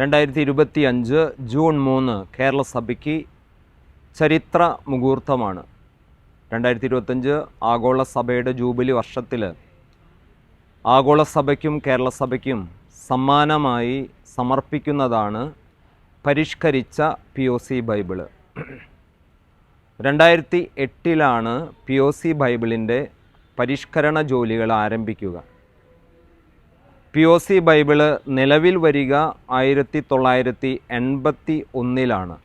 രണ്ടായിരത്തി ഇരുപത്തി അഞ്ച് ജൂൺ മൂന്ന് കേരള സഭയ്ക്ക് ചരിത്ര മുഹൂർത്തമാണ്. രണ്ടായിരത്തി ഇരുപത്തഞ്ച് ആഗോള സഭയുടെ ജൂബിലി വർഷത്തിൽ ആഗോള സഭയ്ക്കും കേരള സഭയ്ക്കും സമ്മാനമായി സമർപ്പിക്കുന്നതാണ് പരിഷ്കരിച്ച പി ഒ സി ബൈബിൾ. രണ്ടായിരത്തി എട്ടിലാണ് പി ഒ സി ബൈബിളിന്റെ പരിഷ്കരണ ജോലികൾ ആരംഭിക്കുക. പി ഒ സി ബൈബിൾ നിലവിൽ വരിക ആയിരത്തി തൊള്ളായിരത്തി എൺപത്തി ഒന്നിലാണ്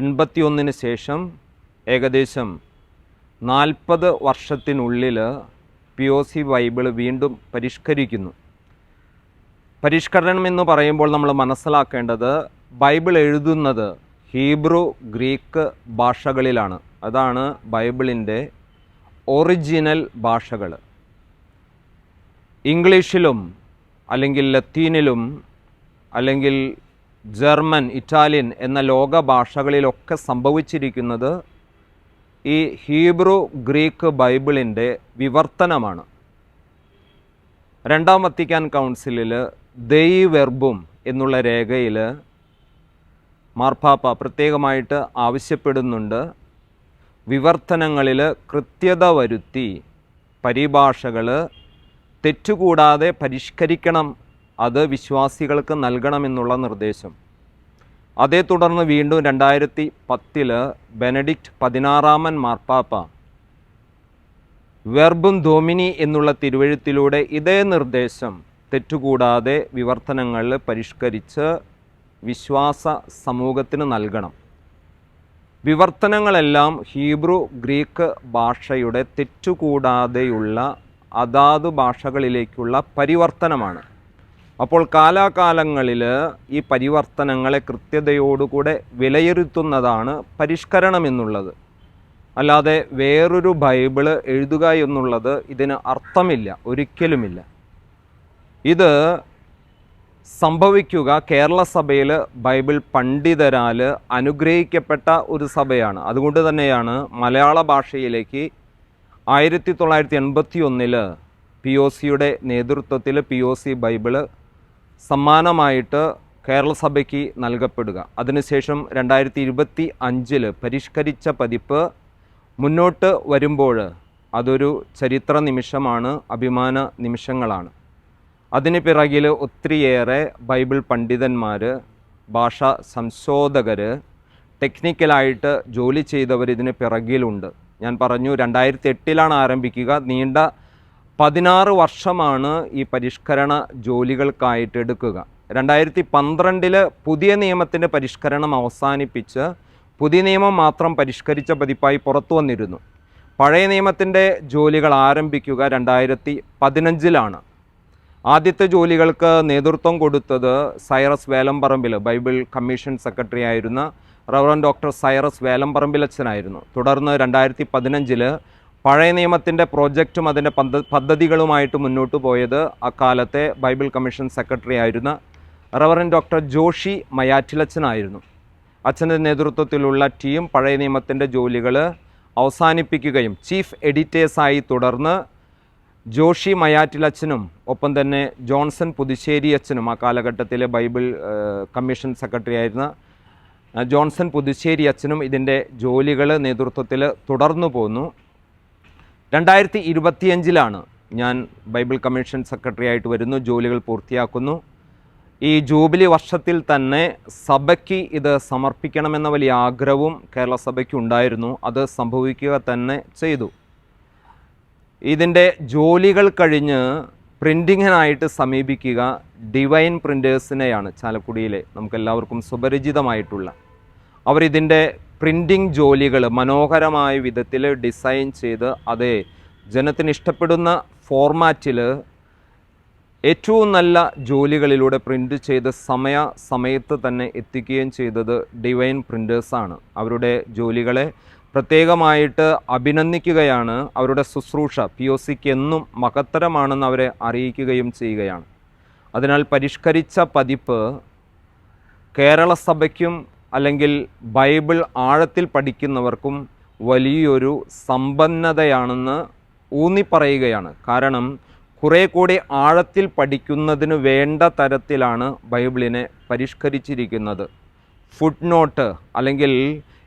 എൺപത്തി ഒന്നിന് ശേഷം ഏകദേശം നാൽപ്പത് വർഷത്തിനുള്ളിൽ പി ഒ സി ബൈബിൾ വീണ്ടും പരിഷ്കരിക്കുന്നു. പരിഷ്കരണം എന്ന് പറയുമ്പോൾ നമ്മൾ മനസ്സിലാക്കേണ്ടത് ബൈബിൾ എഴുതുന്നത് ഹീബ്രു ഗ്രീക്ക് ഭാഷകളിലാണ്. അതാണ് ബൈബിളിന്റെ ഒറിജിനൽ ഭാഷകൾ ഇംഗ്ലീഷിലും അല്ലെങ്കിൽ ലത്തീനിലും അല്ലെങ്കിൽ ജർമ്മൻ ഇറ്റാലിയൻ എന്ന ലോക ഭാഷകളിലൊക്കെ സംഭവിച്ചിരിക്കുന്നത് ഈ ഹീബ്രു ഗ്രീക്ക് ബൈബിളിന്റെ വിവർത്തനമാണ്. രണ്ടാം വത്തിക്കാൻ കൗൺസിലിൽ ദൈവെർബും എന്നുള്ള രേഖയിൽ മാർപ്പാപ്പ പ്രത്യേകമായിട്ട് ആവശ്യപ്പെടുന്നുണ്ട്. വിവർത്തനങ്ങളിൽ കൃത്യത വരുത്തി പരിഭാഷകൾ തെറ്റുകൂടാതെ പരിഷ്കരിക്കണം. അത് വിശ്വാസികൾക്ക് നൽകണമെന്നുള്ള നിർദ്ദേശം. അതേ തുടർന്ന് വീണ്ടും രണ്ടായിരത്തി പത്തിൽ ബെനഡിക്റ്റ് പതിനാറാമൻ മാർപ്പാപ്പ വെർബും ധോമിനി എന്നുള്ള തിരുവഴുത്തിലൂടെ ഇതേ നിർദ്ദേശം തെറ്റുകൂടാതെ വിവർത്തനങ്ങൾ പരിഷ്കരിച്ച് വിശ്വാസ സമൂഹത്തിന് നൽകണം. വിവർത്തനങ്ങളെല്ലാം ഹീബ്രു ഗ്രീക്ക് ഭാഷയുടെ തെറ്റുകൂടാതെയുള്ള അതാത് ഭാഷകളിലേക്കുള്ള പരിവർത്തനമാണ്. അപ്പോൾ കാലാകാലങ്ങളിൽ ഈ പരിവർത്തനങ്ങളെ കൃത്യതയോടുകൂടെ വിലയിരുത്തുന്നതാണ് പരിഷ്കരണം എന്നുള്ളത് അല്ലാതെ വേറൊരു ബൈബിൾ എഴുതുക എന്നുള്ളത് ഇതിന് അർത്ഥമില്ല ഒരിക്കലുമില്ല. ഇത് സംഭവിക്കുക കേരള സഭയിൽ ബൈബിൾ പണ്ഡിതരാൽ അനുഗ്രഹിക്കപ്പെട്ട ഒരു സഭയാണ്. അതുകൊണ്ട് തന്നെയാണ് മലയാള ഭാഷയിലേക്ക് ആയിരത്തി തൊള്ളായിരത്തി എൺപത്തി ഒന്നിൽ പി ഒ സിയുടെ നേതൃത്വത്തിൽ പി ഒ സി ബൈബിൾ സമ്മാനമായിട്ട് കേരളസഭയ്ക്ക് നൽകപ്പെടുക. അതിനുശേഷം രണ്ടായിരത്തി ഇരുപത്തി അഞ്ചിൽ പരിഷ്കരിച്ച പതിപ്പ് മുന്നോട്ട് വരുമ്പോൾ അതൊരു ചരിത്ര നിമിഷമാണ് അഭിമാന നിമിഷങ്ങളാണ്. അതിന് പിറകിൽ ഒത്തിരിയേറെ ബൈബിൾ പണ്ഡിതന്മാർ ഭാഷാ സംശോധകർ ടെക്നിക്കലായിട്ട് ജോലി ചെയ്തവർ ഇതിന് പിറകിലുണ്ട്. ഞാൻ പറഞ്ഞു രണ്ടായിരത്തി എട്ടിലാണ് ആരംഭിക്കുക. നീണ്ട പതിനാറ് വർഷമാണ് ഈ പരിഷ്കരണ ജോലികൾക്കായിട്ട് എടുക്കുക. രണ്ടായിരത്തി പന്ത്രണ്ടിൽ പുതിയ നിയമത്തിന്റെ പരിഷ്കരണം അവസാനിപ്പിച്ച് പുതിയ നിയമം മാത്രം പരിഷ്കരിച്ച പതിപ്പായി പുറത്തു വന്നിരുന്നു. പഴയ നിയമത്തിന്റെ ജോലികൾ ആരംഭിക്കുക രണ്ടായിരത്തി പതിനഞ്ചിലാണ് ആദ്യത്തെ ജോലികൾക്ക് നേതൃത്വം കൊടുത്തത് Cyrus Velamparambil Bible commission secretary ആയിരുന്ന റവറൻ ഡോക്ടർ സൈറസ് വേലമ്പറമ്പിൽ അച്ഛനായിരുന്നു തുടർന്ന് രണ്ടായിരത്തി പതിനഞ്ചിൽ പഴയ നിയമത്തിന്റെ പ്രോജക്റ്റും അതിന്റെ പദ്ധ പദ്ധതികളുമായിട്ട് മുന്നോട്ട് പോയത് അക്കാലത്തെ ബൈബിൾ കമ്മീഷൻ സെക്രട്ടറി ആയിരുന്ന റവറൻ ഡോക്ടർ ജോഷി മയാറ്റിലച്ചനായിരുന്നു. അച്ഛന്റെ നേതൃത്വത്തിലുള്ള ടീം പഴയ നിയമത്തിന്റെ ജോലികൾ അവസാനിപ്പിക്കുകയും ചീഫ് എഡിറ്റേഴ്സായി തുടർന്ന് ജോഷി മയാറ്റിലച്ഛനും ഒപ്പം തന്നെ ജോൺസൺ പുതുശ്ശേരി അച്ഛനും ആ കാലഘട്ടത്തിലെ ബൈബിൾ കമ്മീഷൻ സെക്രട്ടറി ആയിരുന്ന ജോൺസൺ പുതുശ്ശേരി അച്ഛനും ഇതിന്റെ ജോലികൾ നേതൃത്വത്തിൽ തുടർന്നു പോന്നു. രണ്ടായിരത്തി ഇരുപത്തിയഞ്ചിലാണ് ഞാൻ ബൈബിൾ കമ്മീഷൻ സെക്രട്ടറി ആയിട്ട് വരുന്നു ജോലികൾ പൂർത്തിയാക്കുന്നു. ഈ ജൂബിലി വർഷത്തിൽ തന്നെ സഭയ്ക്ക് ഇത് സമർപ്പിക്കണമെന്ന വലിയ ആഗ്രഹവും കേരള സഭയ്ക്ക് ഉണ്ടായിരുന്നു. അത് സംഭവിക്കുക തന്നെ ചെയ്തു. ഇതിന്റെ ജോലികൾ കഴിഞ്ഞ് പ്രിന്റിങ്ങിനായിട്ട് സമീപിക്കുക ഡിവൈൻ പ്രിന്റേഴ്സിനെയാണ് ചാലക്കുടിയിലെ നമുക്കെല്ലാവർക്കും സുപരിചിതമായിട്ടുള്ള അവരിതിന്റെ പ്രിന്റിംഗ് ജോലികൾ മനോഹരമായ വിധത്തിൽ ഡിസൈൻ ചെയ്ത് അത് ജനത്തിന് ഇഷ്ടപ്പെടുന്ന ഫോർമാറ്റിൽ ഏറ്റവും നല്ല ജോലികളിലൂടെ പ്രിന്റ് ചെയ്ത് സമയ സമയത്ത് തന്നെ എത്തിക്കുകയും ചെയ്തത് ഡിവൈൻ പ്രിന്റേഴ്സാണ് അവരുടെ ജോലികളെ പ്രത്യേകമായിട്ട് അഭിനന്ദിക്കുകയാണ്. അവരുടെ ശുശ്രൂഷ പി ഒ സിക്ക് എന്നും മഹത്തരമാണെന്ന് അവരെ അറിയിക്കുകയും ചെയ്യുകയാണ്. അതിനാൽ പരിഷ്കരിച്ച പതിപ്പ് കേരള സഭയ്ക്കും അല്ലെങ്കിൽ ബൈബിൾ ആഴത്തിൽ പഠിക്കുന്നവർക്കും വലിയൊരു സമ്പന്നതയാണെന്ന് ഊന്നിപ്പറയുകയാണ്. കാരണം കുറേ കൂടി ആഴത്തിൽ പഠിക്കുന്നതിന് വേണ്ട തരത്തിലാണ് ബൈബിളിനെ പരിഷ്കരിച്ചിരിക്കുന്നത്. ഫുഡ് നോട്ട് അല്ലെങ്കിൽ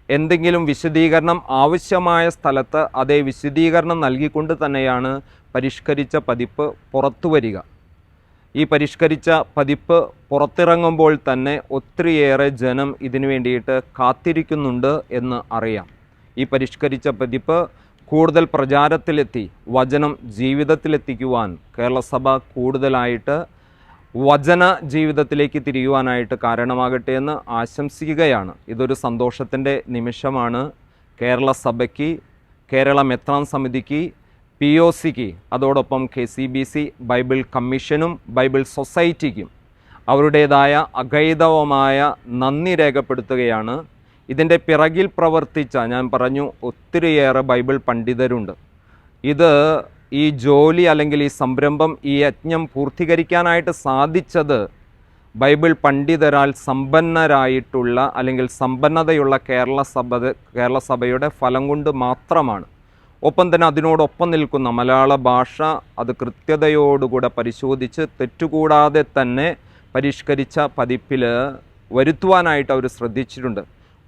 എന്തെങ്കിലും വിശദീകരണം ആവശ്യമായ സ്ഥലത്ത് അതേ വിശദീകരണം നൽകിക്കൊണ്ട് തന്നെയാണ് പരിഷ്കരിച്ച പതിപ്പ് പുറത്തു വരിക ഈ പരിഷ്കരിച്ച പതിപ്പ് പുറത്തിറങ്ങുമ്പോൾ തന്നെ ഒത്തിരിയേറെ ജനം ഇതിനു വേണ്ടിയിട്ട് കാത്തിരിക്കുന്നുണ്ട് എന്ന് അറിയാം. ഈ പരിഷ്കരിച്ച പതിപ്പ് കൂടുതൽ പ്രചാരത്തിലെത്തി വചനം ജീവിതത്തിലെത്തിക്കുവാൻ കേരളസഭ കൂടുതലായിട്ട് വചന ജീവിതത്തിലേക്ക് തിരിയുവാനായിട്ട് കാരണമാകട്ടെ എന്ന് ആശംസിക്കുകയാണ്. ഇതൊരു സന്തോഷത്തിന്റെ നിമിഷമാണ്. കേരള സഭയ്ക്ക് കേരള മെത്രാൻ സമിതിക്ക് പി ഒ സിക്ക് അതോടൊപ്പം K C B C Bible കമ്മീഷനും ബൈബിൾ സൊസൈറ്റിക്കും അവരുടേതായ അഗൈതവമായ നന്ദി രേഖപ്പെടുത്തുകയാണ്. ഇതിന്റെ പിറകിൽ പ്രവർത്തിച്ച ഞാൻ പറഞ്ഞു ഒത്തിരിയേറെ ബൈബിൾ പണ്ഡിതരുണ്ട്. ഇത് ഈ ജോലി അല്ലെങ്കിൽ ഈ സംരംഭം ഈ യജ്ഞം പൂർത്തീകരിക്കാനായിട്ട് സാധിച്ചത് ബൈബിൾ പണ്ഡിതരാൽ സമ്പന്നരായിട്ടുള്ള അല്ലെങ്കിൽ സമ്പന്നതയുള്ള കേരള സഭ കേരള സഭയുടെ ഫലം കൊണ്ട് മാത്രമാണ്. ഒപ്പം തന്നെ അതിനോടൊപ്പം നിൽക്കുന്ന മലയാള ഭാഷ അത് കൃത്യതയോടുകൂടെ പരിശോധിച്ച് തെറ്റുകൂടാതെ തന്നെ പരിഷ്കരിച്ച പതിപ്പിൽ വരുത്തുവാനായിട്ട് അവർ ശ്രദ്ധിച്ചിട്ടുണ്ട്.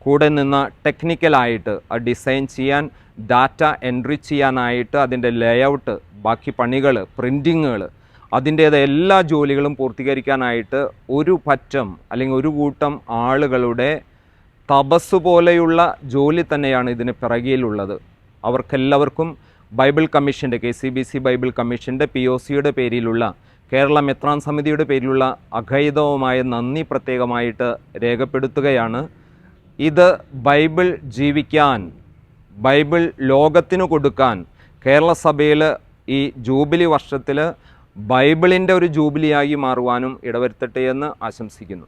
കൂടെ നിന്ന് ടെക്നിക്കലായിട്ട് ആ ഡിസൈൻ ചെയ്യാൻ ഡാറ്റ എൻട്രി ചെയ്യാനായിട്ട് അതിന്റെ ലേഔട്ട് ബാക്കി പണികൾ പ്രിന്റിങ്ങുകൾ അതിന്റേത് എല്ലാ ജോലികളും പൂർത്തീകരിക്കാനായിട്ട് ഒരു പറ്റം അല്ലെങ്കിൽ ഒരു കൂട്ടം ആളുകളുടെ തപസ് പോലെയുള്ള ജോലി തന്നെയാണ് ഇതിന് പിറകിലുള്ളത്. അവർക്കെല്ലാവർക്കും ബൈബിൾ കമ്മീഷന്റെ K C B C Bible കമ്മീഷന്റെ പി ഒ സിയുടെ പേരിലുള്ള കേരള മെത്രാൻ സമിതിയുടെ പേരിലുള്ള അഖൈതവുമായ നന്ദി പ്രത്യേകമായിട്ട് രേഖപ്പെടുത്തുകയാണ്. ഇത് ബൈബിൾ ജീവിക്കാൻ ബൈബിൾ ലോകത്തിന് കൊടുക്കാൻ കേരള സഭയിൽ ഈ ജൂബിലി വർഷത്തിൽ ബൈബിളിന്റെ ഒരു ജൂബിലിയായി മാറുവാനും ഇടവരുത്തട്ടെ എന്ന് ആശംസിക്കുന്നു.